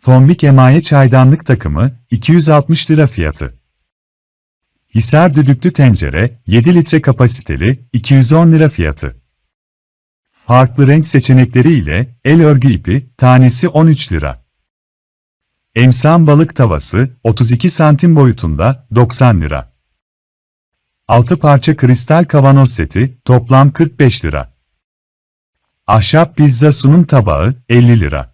Fonbik emaye çaydanlık takımı 260 lira fiyatı. Hisar düdüklü tencere 7 litre kapasiteli 210 lira fiyatı. Farklı renk seçenekleri ile el örgü ipi tanesi 13 lira. Emsan balık tavası 32 santim boyutunda 90 lira. 6 parça kristal kavanoz seti toplam 45 lira. Ahşap pizza sunum tabağı 50 lira.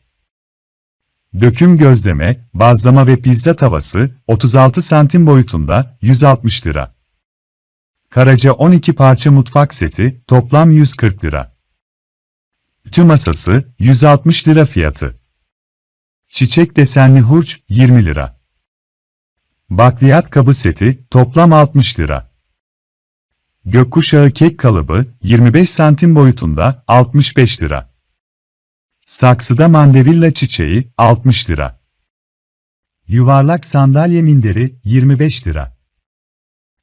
Döküm gözleme, bazlama ve pizza tavası 36 santim boyutunda 160 lira. Karaca 12 parça mutfak seti toplam 140 lira. Ütü masası 160 lira fiyatı. Çiçek desenli hurç 20 lira. Bakliyat kabı seti toplam 60 lira. Gökkuşağı kek kalıbı 25 santim boyutunda 65 lira. Saksıda mandevilla çiçeği 60 lira. Yuvarlak sandalye minderi 25 lira.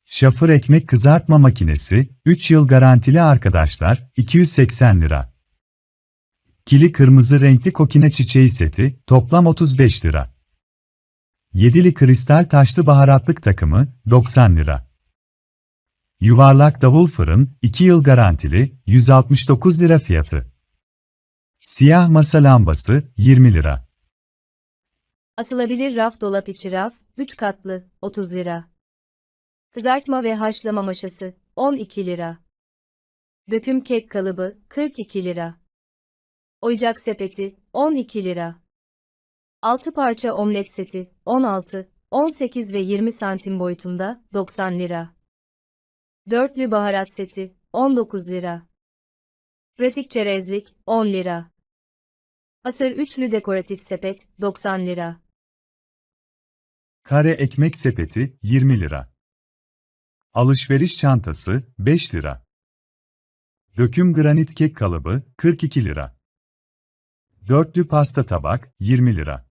Şafır ekmek kızartma makinesi 3 yıl garantili arkadaşlar 280 lira. Kili kırmızı renkli kokine çiçeği seti toplam 35 lira. Yedili kristal taşlı baharatlık takımı 90 lira. Yuvarlak davul fırın 2 yıl garantili 169 lira fiyatı. Siyah masa lambası 20 lira. Asılabilir raf dolap içi raf, 3 katlı, 30 lira. Kızartma ve haşlama maşası, 12 lira. Döküm kek kalıbı, 42 lira. Oyuncak sepeti, 12 lira. 6 parça omlet seti, 16, 18 ve 20 santim boyutunda, 90 lira. Dörtlü baharat seti, 19 lira. Pratik çerezlik, 10 lira. Asır üçlü dekoratif sepet, 90 lira. Kare ekmek sepeti 20 lira. Alışveriş çantası 5 lira. Döküm granit kek kalıbı 42 lira. Dörtlü pasta tabak 20 lira.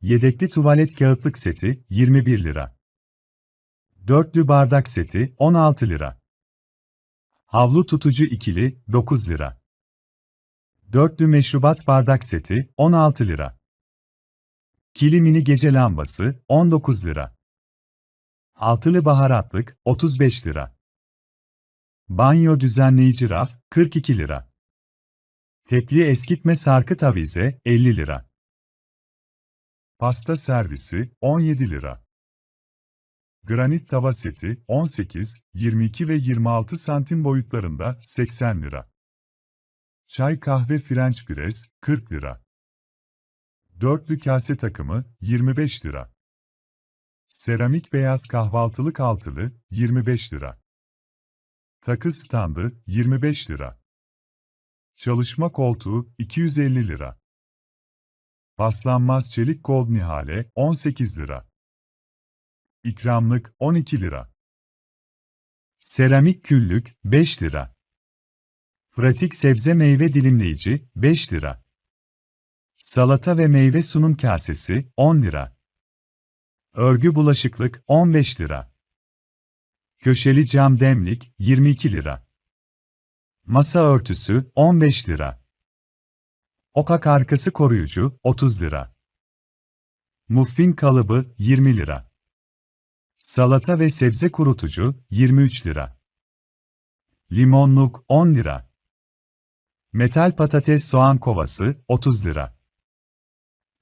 Yedekli tuvalet kağıtlık seti 21 lira. Dörtlü bardak seti 16 lira. Havlu tutucu ikili 9 lira. Dörtlü meşrubat bardak seti 16 lira. Kili mini gece lambası 19 lira. Altılı baharatlık 35 lira. Banyo düzenleyici raf 42 lira. Tekli eskitme sarkı tavize 50 lira. Pasta servisi 17 lira. Granit tava seti 18, 22 ve 26 santim boyutlarında 80 lira. Çay kahve French press 40 lira. Dörtlü kase takımı 25 lira. Seramik beyaz kahvaltılık altılı 25 lira. Takı standı 25 lira. Çalışma koltuğu 250 lira. Paslanmaz çelik gold nihale 18 lira. İkramlık 12 lira. Seramik küllük 5 lira. Pratik sebze meyve dilimleyici 5 lira. Salata ve meyve sunum kasesi 10 lira. Örgü bulaşıklık 15 lira. Köşeli cam demlik 22 lira. Masa örtüsü 15 lira. Okak arkası koruyucu 30 lira. Muffin kalıbı 20 lira. Salata ve sebze kurutucu 23 lira. Limonluk 10 lira. Metal patates soğan kovası 30 lira.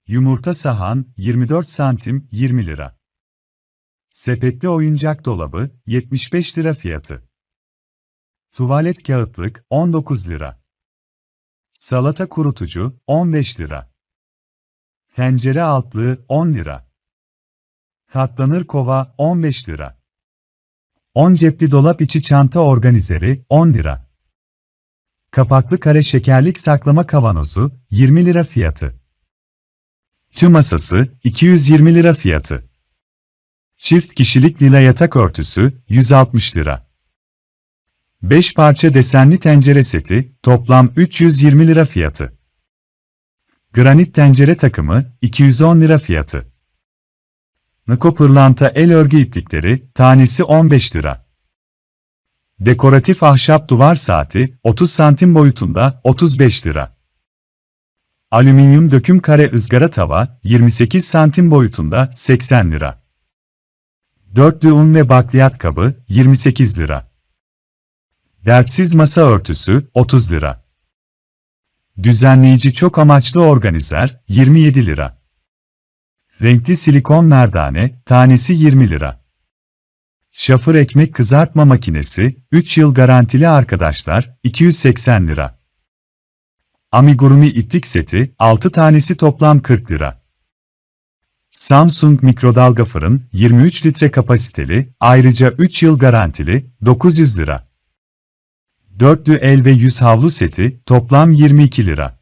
Yumurta sahan 24 santim 20 lira. Sepetli oyuncak dolabı 75 lira fiyatı. Tuvalet kağıtlık 19 lira. Salata kurutucu 15 lira. Tencere altlığı 10 lira. Katlanır kova 15 lira. 10 cepli dolap içi çanta organizeri 10 lira. Kapaklı kare şekerlik saklama kavanozu 20 lira fiyatı. Tüm masası 220 lira fiyatı. Çift kişilik lila yatak örtüsü 160 lira. 5 parça desenli tencere seti toplam 320 lira fiyatı. Granit tencere takımı 210 lira fiyatı. Nako pırlanta el örgü iplikleri tanesi 15 lira. Dekoratif ahşap duvar saati 30 santim boyutunda 35 lira. Alüminyum döküm kare ızgara tava, 28 santim boyutunda, 80 lira. Dörtlü un ve bakliyat kabı, 28 lira. Dertsiz masa örtüsü, 30 lira. Düzenleyici çok amaçlı organizer, 27 lira. Renkli silikon merdane, tanesi 20 lira. Şafır ekmek kızartma makinesi, 3 yıl garantili arkadaşlar, 280 lira. Amigurumi iplik seti, 6 tanesi toplam 40 lira. Samsung mikrodalga fırın, 23 litre kapasiteli, ayrıca 3 yıl garantili, 900 lira. Dörtlü el ve yüz havlu seti, toplam 22 lira.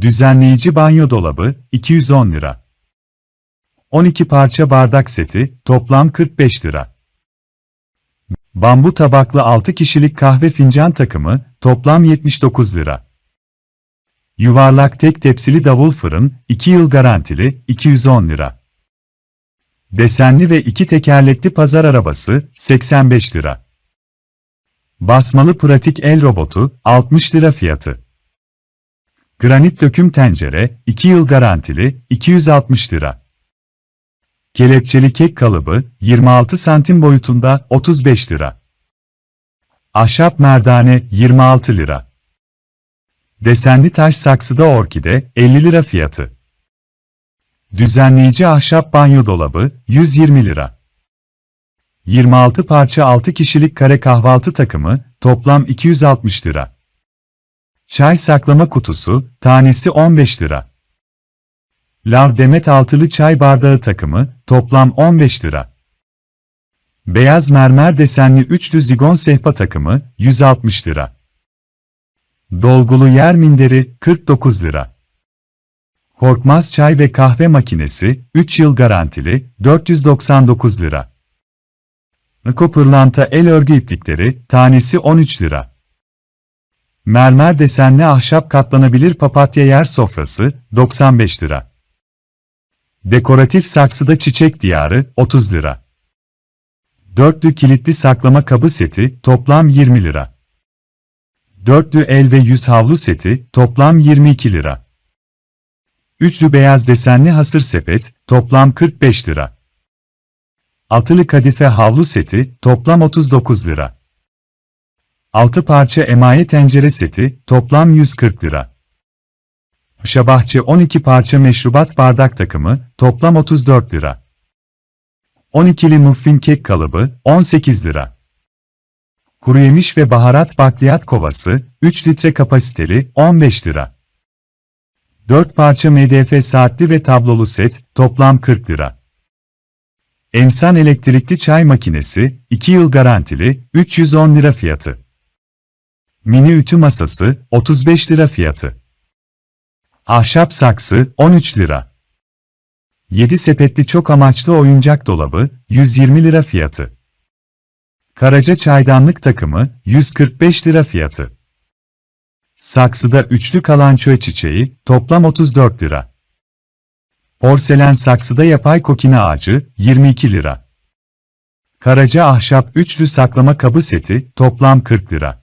Düzenleyici banyo dolabı, 210 lira. 12 parça bardak seti, toplam 45 lira. Bambu tabaklı 6 kişilik kahve fincan takımı, toplam 79 lira. Yuvarlak tek tepsili davul fırın, 2 yıl garantili, 210 lira. Desenli ve iki tekerlekli pazar arabası, 85 lira. Basmalı pratik el robotu, 60 lira fiyatı. Granit döküm tencere, 2 yıl garantili, 260 lira. Kelepçeli kek kalıbı, 26 santim boyutunda, 35 lira. Ahşap merdane, 26 lira. Desenli taş saksıda orkide, 50 lira fiyatı. Düzenleyici ahşap banyo dolabı, 120 lira. 26 parça 6 kişilik kare kahvaltı takımı, toplam 260 lira. Çay saklama kutusu, tanesi 15 lira. Lav demet altılı çay bardağı takımı, toplam 15 lira. Beyaz mermer desenli üçlü zigon sehpa takımı, 160 lira. Dolgulu yer minderi, 49 lira. Korkmaz çay ve kahve makinesi, 3 yıl garantili, 499 lira. Niko pırlanta el örgü iplikleri, tanesi 13 lira. Mermer desenli ahşap katlanabilir papatya yer sofrası, 95 lira. Dekoratif saksıda çiçek diyarı, 30 lira. Dörtlü kilitli saklama kabı seti, toplam 20 lira. Dörtlü el ve yüz havlu seti, toplam 22 lira. Üçlü beyaz desenli hasır sepet, toplam 45 lira. Altılı kadife havlu seti, toplam 39 lira. Altı parça emaye tencere seti, toplam 140 lira. Şabahçı 12 parça meşrubat bardak takımı, toplam 34 lira. 12'li muffin kek kalıbı, 18 lira. Kuru yemiş ve baharat bakliyat kovası, 3 litre kapasiteli, 15 lira. 4 parça MDF saatli ve tablolu set, toplam 40 lira. Emsan elektrikli çay makinesi, 2 yıl garantili, 310 lira fiyatı. Mini ütü masası, 35 lira fiyatı. Ahşap saksı, 13 lira. 7 sepetli çok amaçlı oyuncak dolabı, 120 lira fiyatı. Karaca çaydanlık takımı, 145 lira fiyatı. Saksıda üçlü kalançoe çiçeği, toplam 34 lira. Porselen saksıda yapay kokine ağacı, 22 lira. Karaca ahşap üçlü saklama kabı seti, toplam 40 lira.